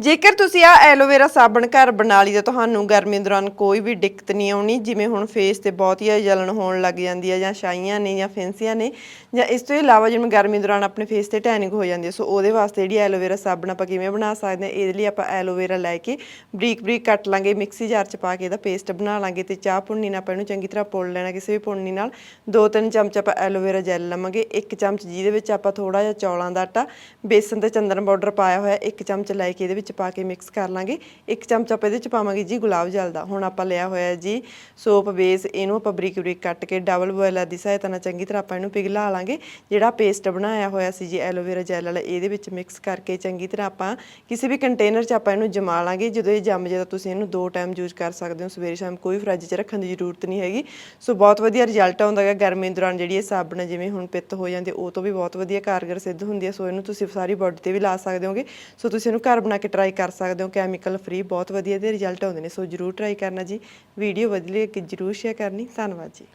ਜੇਕਰ ਤੁਸੀਂ ਆ ਐਲੋਵੇਰਾ ਸਾਬਣ ਘਰ ਬਣਾ ਲਈ ਤਾਂ ਤੁਹਾਨੂੰ ਗਰਮੀ ਦੌਰਾਨ ਕੋਈ ਵੀ ਦਿੱਕਤ ਨਹੀਂ ਆਉਣੀ। ਜਿਵੇਂ ਹੁਣ ਫੇਸ ਤੇ ਬਹੁਤ ਹੀ ਜਲਨ ਹੋਣ ਲੱਗ ਜਾਂਦੀ ਹੈ ਜਾਂ ਛਾਈਆਂ ਨੇ ਜਾਂ ਫੈਂਸੀਆਂ ਨੇ ਜਾਂ ਇਸ ਤੋਂ ਇਲਾਵਾ ਜਿਵੇਂ ਗਰਮੀ ਦੌਰਾਨ ਆਪਣੇ ਫੇਸ ਤੇ ਟੈਨਿੰਗ ਹੋ ਜਾਂਦੀ ਹੈ ਸੋ ਉਹਦੇ ਵਾਸਤੇ ਜਿਹੜੀ ਐਲੋਵੇਰਾ ਸਾਬਣ ਆਪਾਂ ਕਿਵੇਂ ਬਣਾ ਸਕਦੇ ਹਾਂ, ਇਹਦੇ ਲਈ ਆਪਾਂ ਐਲੋਵੇਰਾ ਲੈ ਕੇ ਬਰੀਕ ਬਰੀਕ ਕੱਟ ਲਾਂਗੇ, ਮਿਕਸੀ ਜਾਰ ਚ ਪਾ ਕੇ ਇਹਦਾ ਪੇਸਟ ਬਣਾ ਲਾਂਗੇ ਤੇ ਚਾਹ ਪੁੰਨੀ ਨਾਲ ਆਪਾਂ ਇਹਨੂੰ ਚੰਗੀ ਤਰ੍ਹਾਂ ਪੁਣ ਲੈਣਾ ਕਿਸੇ ਵੀ ਪੁੰਨੀ ਨਾਲ। ਦੋ ਤਿੰਨ ਚਮਚ ਆਪਾਂ ਐਲੋਵੇਰਾ ਜੈਲ ਲਵਾਂਗੇ, ਇੱਕ ਚਮਚ ਜਿਹਦੇ ਵਿੱਚ ਆਪਾਂ ਥੋੜਾ ਜਿਹਾ ਚੌਲਾਂ ਦਾ ਆਟਾ, ਬੇਸਨ ਤੇ ਚੰਦਨ ਪਾਊਡਰ ਪਾਇਆ ਹੋਇਆ, ਇੱਕ ਚਮਚ ਲੈ ਕੇ ਇਹਦੇ ਵਿੱਚ ਪਾ ਕੇ ਮਿਕਸ ਕਰ ਲਾਂਗੇ। ਇੱਕ ਚਮਚ ਆਪਾਂ ਇਹਦੇ ਵਿੱਚ ਪਾਵਾਂਗੇ ਜੀ ਗੁਲਾਬ ਜਲ ਦਾ। ਹੁਣ ਆਪਾਂ ਲਿਆ ਹੋਇਆ ਜੀ ਸੋਪ ਬੇਸ ਇਹਨੂੰ ਆਪਾਂ ਬਰੀਕ ਬਰੀਕ ਕੱਟ ਕੇ ਡਬਲ ਬੋਇਲਰ ਦੀ ਸਹਾਇਤਾ ਨਾਲ ਚੰਗੀ ਤਰ੍ਹਾਂ ਆਪਾਂ ਇਹਨੂੰ ਪਿਘਲਾ ਲਾਂਗੇ। ਜਿਹੜਾ ਪੇਸਟ ਬਣਾਇਆ ਹੋਇਆ ਸੀ ਜੀ ਐਲੋਵੇਰਾ ਜੈਲ ਵਾਲਾ, ਇਹਦੇ ਵਿੱਚ ਮਿਕਸ ਕਰਕੇ ਚੰਗੀ ਤਰ੍ਹਾਂ ਆਪਾਂ ਕਿਸੇ ਵੀ ਕੰਟੇਨਰ 'ਚ ਆਪਾਂ ਇਹਨੂੰ ਜਮਾ ਲਾਂਗੇ। ਜਦੋਂ ਇਹ ਜੰਮ ਜਾਏ ਤਾਂ ਤੁਸੀਂ ਇਹਨੂੰ ਦੋ ਟਾਈਮ ਯੂਜ਼ ਕਰ ਸਕਦੇ ਹੋ। ਸਵੇਰੇ ਸ਼ਾਮ ਕੋਈ ਫਰਿੱਜ 'ਚ ਰੱਖਣ ਦੀ ਜ਼ਰੂਰਤ ਨਹੀਂ ਹੈਗੀ। ਸੋ ਬਹੁਤ ਵਧੀਆ ਰਿਜ਼ਲਟ ਆਉਂਦਾ ਹੈ ਗਰਮੀ ਦੌਰਾਨ ਜਿਹੜੀ ਇਹ ਸਾਬਣ ਜਿਵੇਂ ਹੁਣ ਪਿੱਤ ਹੋ ਜਾਂਦੀ, ਉਹ ਤੋਂ ਵੀ ਬਹੁਤ ਵਧੀਆ ਕਾਰਗਰ ਸਿੱਧ ਹੁੰਦੀ ਹੈ ਸੋ ਇਹਨੂੰ ਤੁਸੀਂ ਸਾਰੀ ਬਾਡੀ ਤੇ ਵੀ ਲਾ ਸਕਦੇ ਹੋਗੇ। ਸੋ ਤੁਸੀਂ ਇਹਨੂੰ ਘਰ ਬਣਾ ਕੇ ਟਰਾਈ ਕਰ ਸਕਦੇ ਹੋ ਕੈਮੀਕਲ ਫ੍ਰੀ ਬਹੁਤ ਵਧੀਆ ਦੇ ਰਿਜ਼ਲਟ ਆਉਂਦੇ ਨੇ, ਸੋ ਜਰੂਰ ਟਰਾਈ ਕਰਨਾ ਜੀ। ਵੀਡੀਓ ਵਧੀਆ ਲੱਗੀ, ਜਰੂਰ ਸ਼ੇਅਰ ਕਰਨੀ। ਧੰਨਵਾਦ ਜੀ।